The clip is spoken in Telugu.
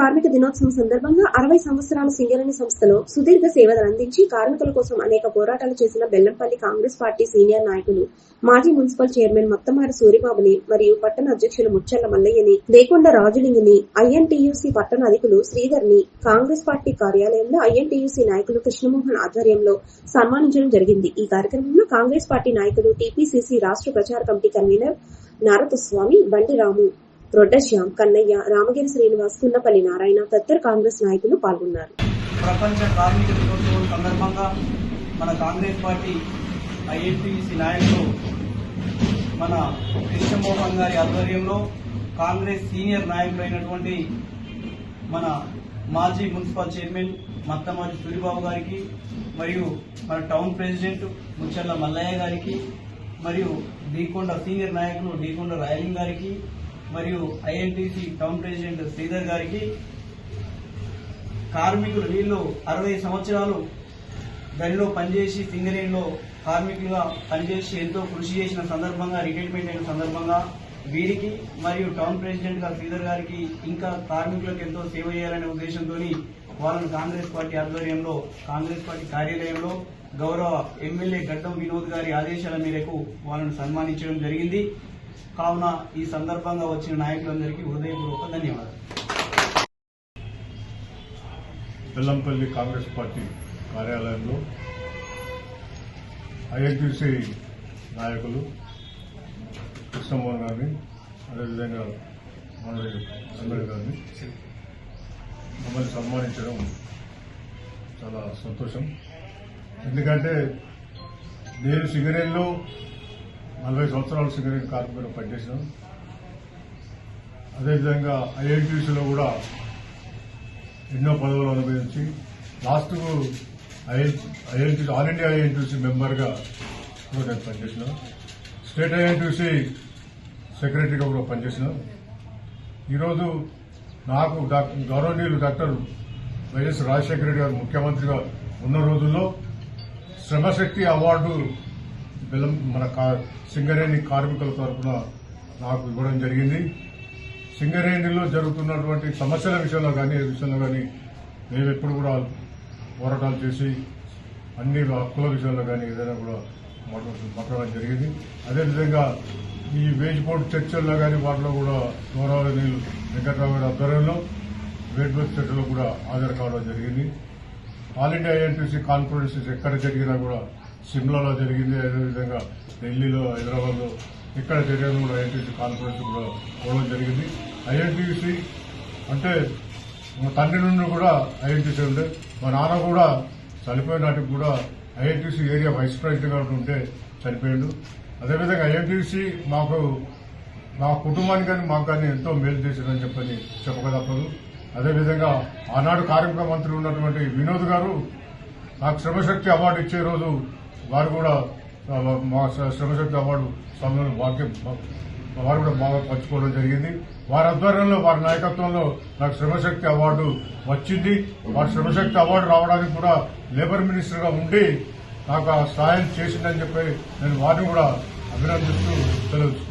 కార్మిక దినోత్సవం సందర్భంగా అరవై సంవత్సరాల సింగరేణి సంస్థలో సుదీర్ఘ సేవలు అందించి కార్మికుల కోసం అనేక పోరాటాలు చేసిన బెల్లంపల్లి కాంగ్రెస్ పార్టీ సీనియర్ నాయకులు మాజీ మున్సిపల్ చైర్మన్ మొత్తమారి సూరిబాబుని మరియు పట్టణ అధ్యక్షులు ముచ్చర్ల మల్లయ్యని దేకొండ రాజులింగిని ఐఎన్టీయూసీ పట్టణ అధికులు శ్రీధర్ని కాంగ్రెస్ పార్టీ కార్యాలయంలో ఐఎన్టీయూసీ నాయకులు కృష్ణమోహన్ ఆధ్వర్యంలో సన్మానించడం జరిగింది. ఈ కార్యక్రమంలో కాంగ్రెస్ పార్టీ నాయకులు టీపీసీసీ రాష్ట్ర ప్రచార కమిటీ కన్వీనర్ నారదస్వామి బండి రాము రొడ్డశ్యాం కన్నయ్య రామగిరి శ్రీనివాస్ కున్నపల్లి నారాయణ తదితర కాంగ్రెస్ నాయకులు పాల్గొన్నారు. ప్రపంచ కార్మిక దినోత్సవం సందర్భంగా మన కాంగ్రెస్ పార్టీ ఐఎన్టీసీ నాయకులు మన కృష్ణమోహన్ గారి ఆధ్వర్యంలో కాంగ్రెస్ సీనియర్ నాయకులైనటువంటి మన మాజీ మున్సిపల్ చైర్మన్ మత్తమాజి సూరిబాబు గారికి మరియు మన టౌన్ ప్రెసిడెంట్ ముచ్చర్ల మల్లయ్య గారికి మరియు డీకొండ సీనియర్ నాయకులు డీకొండ రాయలింగ్ గారికి మరియు ఐఎన్టీసీ టౌన్ ప్రెసిడెంట్ శ్రీధర్ గారికి కార్మికులు వీళ్ళు అరవై సంవత్సరాలు గనిలో పనిచేసి సింగరేణిలో కార్మికులుగా పనిచేసి ఎంతో కృషి చేసిన సందర్భంగా రిటైర్మెంట్ అయిన సందర్భంగా వీరికి మరియు టౌన్ ప్రెసిడెంట్గా శ్రీధర్ గారికి ఇంకా కార్మికులకు ఎంతో సేవ చేయాలనే ఉద్దేశంతో వాళ్ళను కాంగ్రెస్ పార్టీ ఆధ్వర్యంలో కాంగ్రెస్ పార్టీ కార్యాలయంలో గౌరవ ఎమ్మెల్యే గడ్డం వినోద్ గారి ఆదేశాల మేరకు వాళ్ళను సన్మానించడం జరిగింది. కావున ఈ సందర్భంగా వచ్చిన నాయకులందరికీ హృదయపూర్వక ధన్యవాదాలు. బెల్లంపల్లి కాంగ్రెస్ పార్టీ కార్యాలయంలో ఐఎన్టీసీ నాయకులు కృష్ణమోహన్ గారిని అదేవిధంగా మన ఎమ్మెల్యే గారిని మమ్మల్ని సన్మానించడం చాలా సంతోషం. ఎందుకంటే నేను సింగరేణిలో నలభై సంవత్సరాలు సింగరేణి కార్మికులు పనిచేసినాం అదేవిధంగా ఐఐటీసీలో కూడా ఎన్నో పదవులు అనుభవించి last INT all India INTUC మెంబర్గా కూడా నేను పనిచేసిన స్టేట్ ఐఎన్టీసీ సెక్రటరీగా కూడా పనిచేసిన ఈరోజు నాకు డాక్టర్ గౌరవనీయులు డాక్టర్ వైఎస్ రాజశేఖర రెడ్డి గారు ముఖ్యమంత్రిగా ఉన్న రోజుల్లో శ్రమశక్తి అవార్డు బెల్లం మన కా- సింగరేణి కార్మికుల తరఫున నాకు ఇవ్వడం జరిగింది. సింగరేణిలో జరుగుతున్నటువంటి సమస్యల విషయంలో కానీ ఏ విషయంలో కానీ మేము ఎప్పుడు కూడా పోరాటాలు చేసి అన్ని హక్కుల విషయంలో కానీ ఏదైనా కూడా మాట్లాడడం జరిగింది. అదేవిధంగా ఈ వేజ్ బోర్డు చర్చల్లో కానీ వాటిలో కూడా గౌరవని వెంకట్రావు గారి ఆధ్వర్యంలో వేజ్ బోర్డు చర్చలో కూడా హాజరు కావడం జరిగింది. ఆల్ ఇండియా ఐఎన్టీసీ కాన్ఫరెన్సెస్ ఎక్కడ జరిగినా కూడా సిమ్లాలో జరిగింది అదేవిధంగా ఢిల్లీలో హైదరాబాద్లో ఇక్కడ జరిగిన కూడా ఐఎన్టీసీ కాన్ఫరెన్స్ కూడా పోవడం జరిగింది. ఐఎన్టీసీ అంటే మా తండ్రి నుండి కూడా ఐఎన్టీసీ ఉండే మా నాన్న కూడా చనిపోయిన నాటికి కూడా ఐఎన్టీసీ ఏరియా వైస్ ప్రెసిడెంట్గా ఉంటే చనిపోయాడు. అదేవిధంగా ఐఎన్టీసీ మాకు మా కుటుంబానికి కానీ మాకు కానీ ఎంతో మేలు చేసిందని చెప్పని చెప్పక తప్పదు అదేవిధంగా ఆనాడు కార్మిక మంత్రి ఉన్నటువంటి వినోద్ గారు నాకు శ్రమశక్తి అవార్డు ఇచ్చే రోజు వారు కూడా మా శ్రమశక్తి అవార్డు సమయంలో వాక్యం వారు కూడా బాగా పంచుకోవడం జరిగింది. వారి ఆధ్వర్యంలో వారి నాయకత్వంలో నాకు శ్రమశక్తి అవార్డు వచ్చింది. వారి శ్రమశక్తి అవార్డు రావడానికి కూడా లేబర్ మినిస్టర్గా ఉండి నాకు ఆ సాయం చేసిందని చెప్పి నేను వారిని కూడా అభినందిస్తూ తెలుసు